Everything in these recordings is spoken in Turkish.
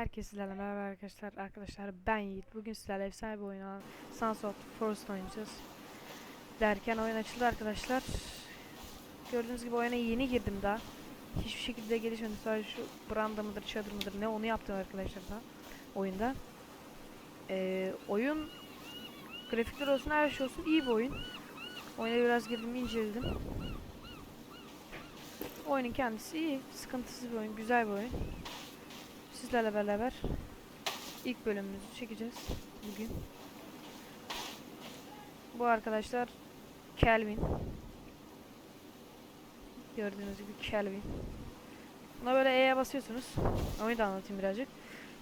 Herkese sizlerle merhaba arkadaşlar. Arkadaşlar ben Yiğit. Bugün sizlerle efsane bir oyun olan Sons of Forest oynayacağız. Derken oyun açıldı arkadaşlar. Gördüğünüz gibi oyuna yeni girdim daha. Hiçbir şekilde gelişmedi. Sadece şu branda mıdır, çadır mıdır ne onu yaptım arkadaşlar daha oyunda. Ee, oyun grafikler olsun her şey olsun iyi bir oyun. Oyuna biraz girdim inceledim. Oyunun kendisi iyi. Sıkıntısız bir oyun. Güzel bir oyun. Sizlerle beraber ilk bölümümüzü çekeceğiz bugün. Bu arkadaşlar Kelvin. Gördüğünüz gibi Kelvin. Buna böyle E'ye basıyorsunuz. Onu da anlatayım birazcık.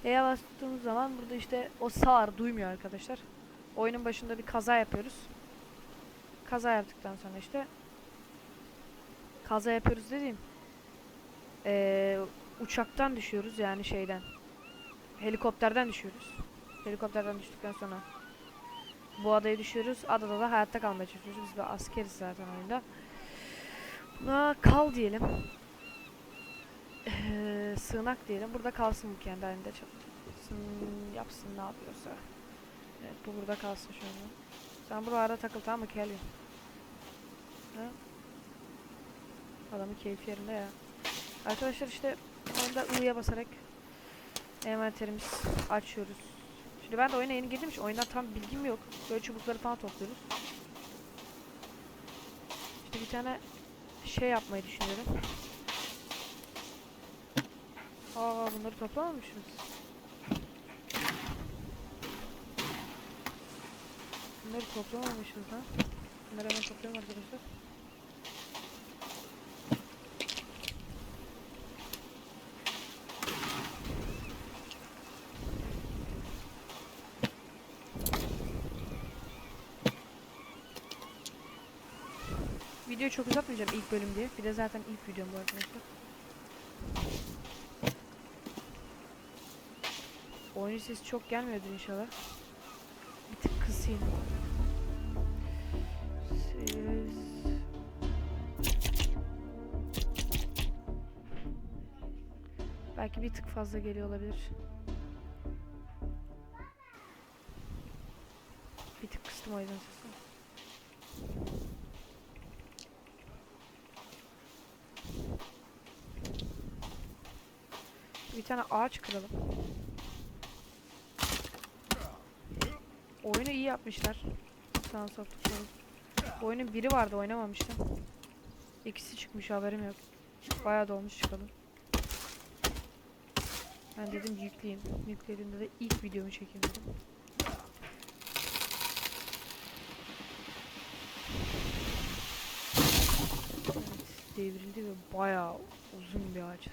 E'ye bastığımız zaman burada işte o sağır duymuyor arkadaşlar. Oyunun başında bir kaza yapıyoruz. Kaza yaptıktan sonra işte kaza yapıyoruz dediğim eee uçaktan düşüyoruz yani şeyden. Helikopterden düşüyoruz. Helikopterden düştükten sonra bu adaya düşüyoruz. Adada da hayatta kalmaya çalışıyoruz. Biz de askeriz zaten oyunda. Buna kal diyelim. Eee, sığınak diyelim. Burada kalsın bu kendi halinde çalışsın, yapsın ne yapıyorsa. Evet bu burada kalsın şu anda. Sen buralarda takıl tamam mı Kelvin? Ha? Adamın keyfi yerinde ya. Arkadaşlar işte oyunda I'ya basarak envanterimiz açıyoruz. Şimdi ben de oyuna yeni girdim oyundan tam bilgim yok. Böyle çubukları falan topluyoruz. İşte bir tane şey yapmayı düşünüyorum. Aa bunları toplamamışız. Bunları toplamamışız lan. Bunları hemen toplayalım arkadaşlar. Videoyu çok uzatmayacağım ilk bölüm diye. Bir de zaten ilk videom bu arkadaşlar. Oyun sesi çok gelmiyordu inşallah. Bir tık kısayım. Ses... Belki bir tık fazla geliyor olabilir. Bir tık kıstım o yüzden sesini. Bir tane ağaç kıralım. Oyunu iyi yapmışlar. Forest. Bu oyunun biri vardı oynamamıştım. İkisi çıkmış haberim yok. Bayağı dolmuş çıkalım. Ben dedim yükleyeyim. Yüklediğimde de ilk videomu çekeyim dedim. Evet, devrildi ve bayağı uzun bir ağaç.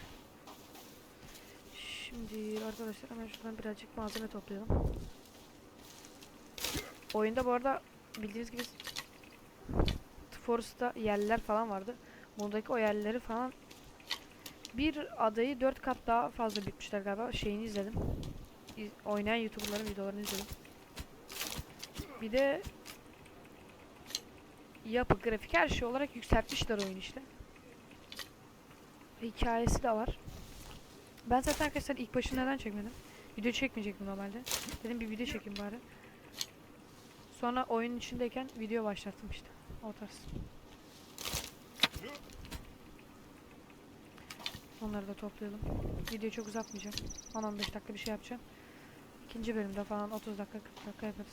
Şimdi arkadaşlar hemen şuradan birazcık malzeme toplayalım. Oyunda bu arada bildiğiniz gibi Forest'ta yerler falan vardı. Bundaki o yerleri falan bir adayı dört kat daha fazla büyütmüşler galiba. Şeyini izledim. İz- oynayan YouTuber'ların videolarını izledim. Bir de yapı, grafik her şey olarak yükseltmişler oyun işte. Hikayesi de var. Ben zaten arkadaşlar ilk başını neden çekmedim? Video çekmeyecektim normalde. Dedim bir video çekeyim bari. Sonra oyunun içindeyken video başlattım işte. O tarz. Onları da toplayalım. Videoyu çok uzatmayacağım. 10-15 dakika bir şey yapacağım. İkinci bölümde falan 30 dakika 40 dakika yaparız.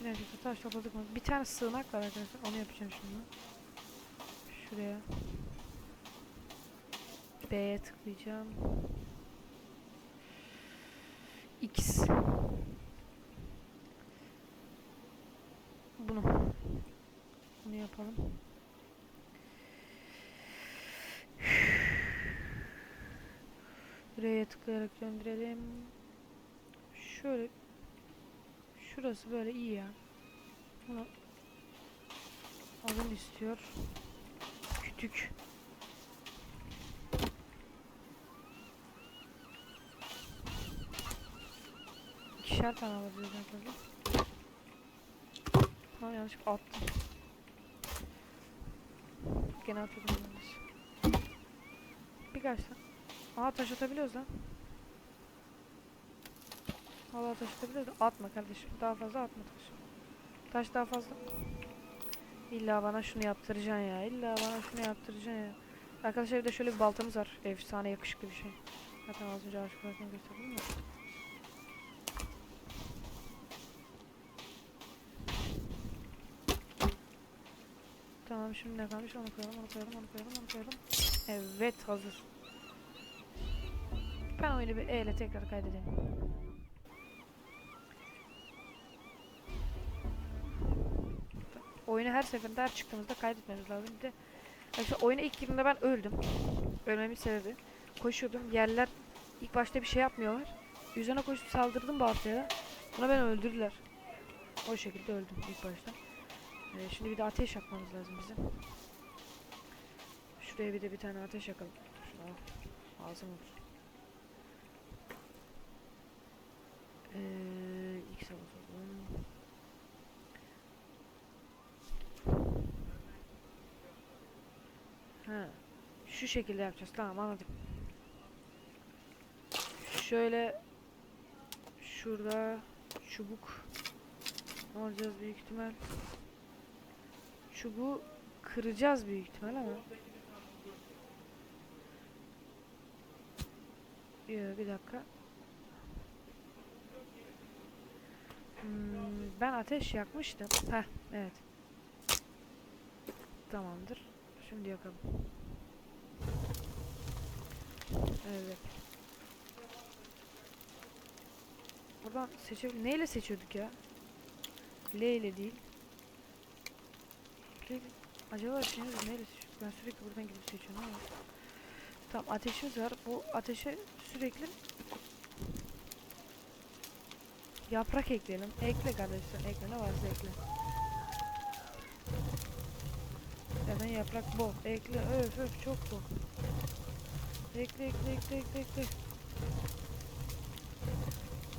Birazcık da taş topladık mı? Bir tane sığınak var arkadaşlar. Onu yapacağım şimdi. Şuraya. B'ye tıklayacağım. X. Bunu. Bunu yapalım. Buraya tıklayarak gönderelim. Şöyle. Şurası böyle iyi ya. Bunu alın istiyor. Kütük. İkişer tane alabiliriz arkadaşlar. Ha yanlış attım. Gene atıyordum yanlış. kaç lan? Aa taş atabiliyoruz lan. Valla taş atabiliyoruz. Atma kardeşim. Daha fazla atma taş. Taş daha fazla. İlla bana şunu yaptıracaksın ya. İlla bana şunu yaptıracaksın ya. Arkadaşlar bir de şöyle bir baltamız var. Efsane yakışıklı bir şey. Zaten az önce ağaç kırarken gösterdim ya. Tamam şimdi ne kalmış onu koyalım onu koyalım onu koyalım onu koyalım. Evet hazır. Ben oyunu bir E tekrar kaydedeyim. Oyunu her seferinde her çıktığımızda kaydetmemiz lazım. Bir de mesela oyuna ilk girdiğimde ben öldüm. Ölmemin sebebi. Koşuyordum. Yerler ilk başta bir şey yapmıyorlar. Üzerine koşup saldırdım baltaya. Buna beni öldürdüler. O şekilde öldüm ilk başta. Ee, şimdi bir de ateş yakmamız lazım bizim. Şuraya bir de bir tane ateş yakalım. Şuna lazım olur. Ee, X'e basalım. Şu şekilde yapacağız. Tamam anladım. Şöyle şurada çubuk alacağız büyük ihtimal. Çubuğu kıracağız büyük ihtimal ama. Yo, bir dakika. Hmm, ben ateş yakmıştım. Heh, evet. Tamamdır. Şimdi yakalım. Evet. Buradan seçebil... Neyle seçiyorduk ya? L ile değil. L... Acaba şeyimiz neyle seçiyorduk? Ben sürekli buradan gidip seçiyorum ama. Tamam ateşimiz var. Bu ateşe sürekli yaprak ekleyelim. Ekle kardeşler. Ekle ne varsa ekle. Zaten yaprak bol. Ekle. Öf öf çok bol. Ekle ekle ekle ekle ekle.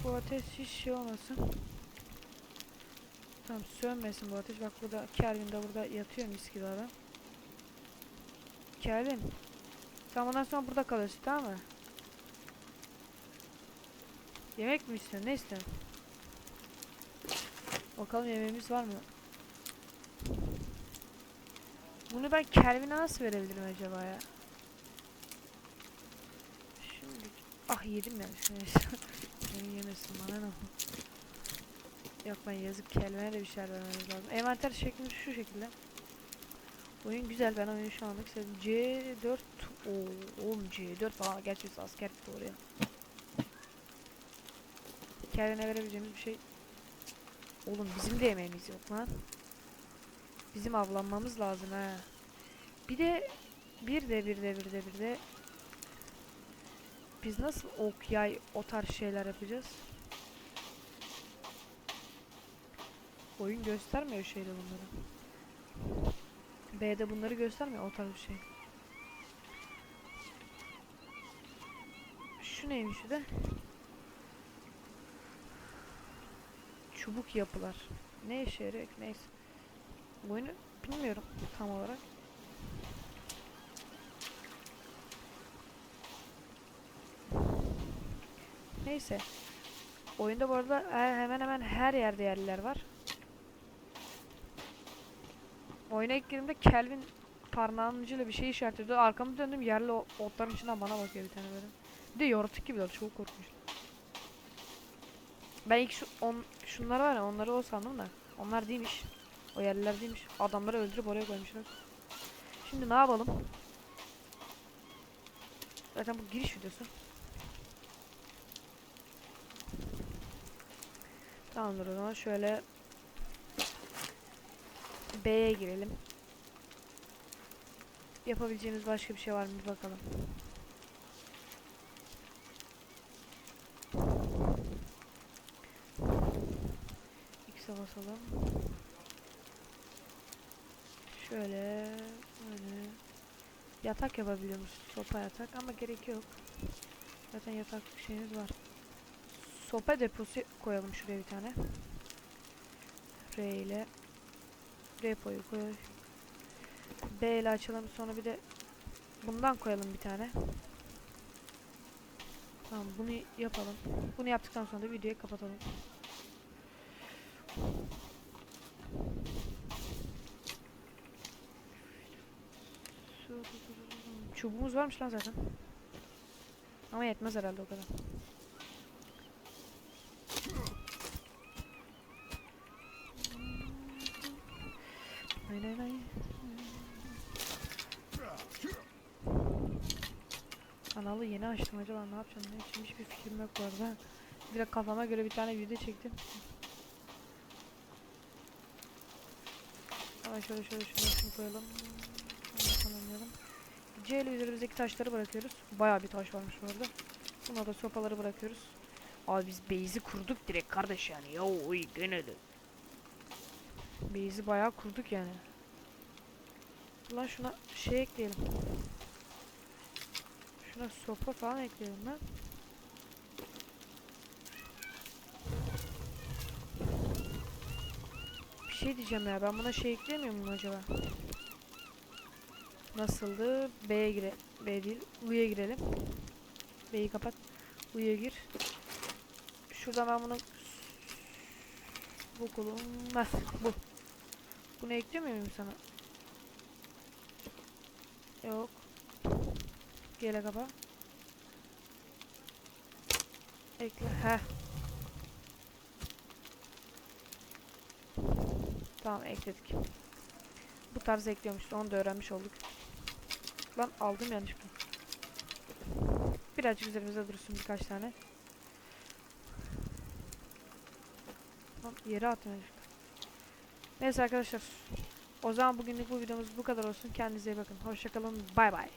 Bu ateş hiç şey olmasın. Tamam sönmesin bu ateş. Bak burada Kelvin de burada yatıyor mis gibi adam. Kelvin. Sen bundan sonra burada kalıyorsun tamam mı? Yemek mi istiyorsun? Ne istiyorsun? Bakalım yemeğimiz var mı? Bunu ben Kelvin'e nasıl verebilirim acaba ya? Şimdi ah yedim ya şunu Beni yemesin bana ne Yok ben yazık Kelvin'e de bir şeyler vermemiz lazım. Envanter şeklimiz şu şekilde. Oyun güzel ben oyunu şu anlık sevdim. C4 Oo, oğlum C4 falan gerçi asker gitti oraya. Kelvin'e verebileceğimiz bir şey. Oğlum bizim de yemeğimiz yok lan. Bizim avlanmamız lazım ha. Bir de bir de bir de bir de bir de biz nasıl ok yay o tarz şeyler yapacağız? Oyun göstermiyor şeyde bunları. B'de bunları göstermiyor o tarz bir şey. Şu neymiş de? Çubuk yapılar. Ne işe yarıyor? Neyse. Bu oyunu bilmiyorum tam olarak. Neyse. Oyunda bu arada he- hemen hemen her yerde yerliler var. Oyuna ilk girdiğimde Kelvin parmağının ucuyla bir şey işaretledi. Arkamı döndüm yerli otların içinden bana bakıyor bir tane böyle. Bir de yaratık gibiler çok korkunç. Ben ilk şu on, şunlar var ya onları o sandım da. Onlar değilmiş. O yerliler değilmiş. Adamları öldürüp oraya koymuşlar. Şimdi ne yapalım? Zaten bu giriş videosu. Tamamdır o zaman şöyle B'ye girelim. Yapabileceğimiz başka bir şey var mı bir bakalım. X'e basalım. Şöyle böyle yatak yapabiliyormuş sopa yatak ama gerek yok. Zaten yatak şeyimiz var. Sopa deposu koyalım şuraya bir tane. R ile depoyu koy. B ile açalım sonra bir de bundan koyalım bir tane. Tamam bunu yapalım. Bunu yaptıktan sonra da videoyu kapatalım. Çubuğumuz varmış lan zaten. Ama yetmez herhalde o kadar. Nay nay nay. Kanalı yeni açtım acaba ne yapacağım ne için hiçbir fikrim yok bu arada. Direkt kafama göre bir tane video çektim. Hemen şöyle şöyle şunu koyalım. C ile üzerimizdeki taşları bırakıyoruz. Bayağı bir taş varmış bu arada. Buna da sopaları bırakıyoruz. Abi biz base'i kurduk direkt kardeş yani. Ya oy gene de. Base'i bayağı kurduk yani. Lan şuna şey ekleyelim. Şuna sopa falan ekleyelim lan. Bir şey diyeceğim ya ben buna şey eklemiyor muyum acaba? Nasıldı? B'ye gire B değil. U'ya girelim. B'yi kapat. U'ya gir. Şuradan ben bunu bu kulum. Heh, bu. Bunu eklemiyor muyum sana? Yok. Gele kapa. Ekle. Heh. Tamam ekledik. Bu tarz ekliyormuş. Onu da öğrenmiş olduk. Lan aldım yanlışlıkla. Birazcık üzerimize dursun birkaç tane. Lan yere attım yanlışlıkla. Neyse arkadaşlar. O zaman bugünlük bu videomuz bu kadar olsun. Kendinize iyi bakın. Hoşçakalın. Bay bay.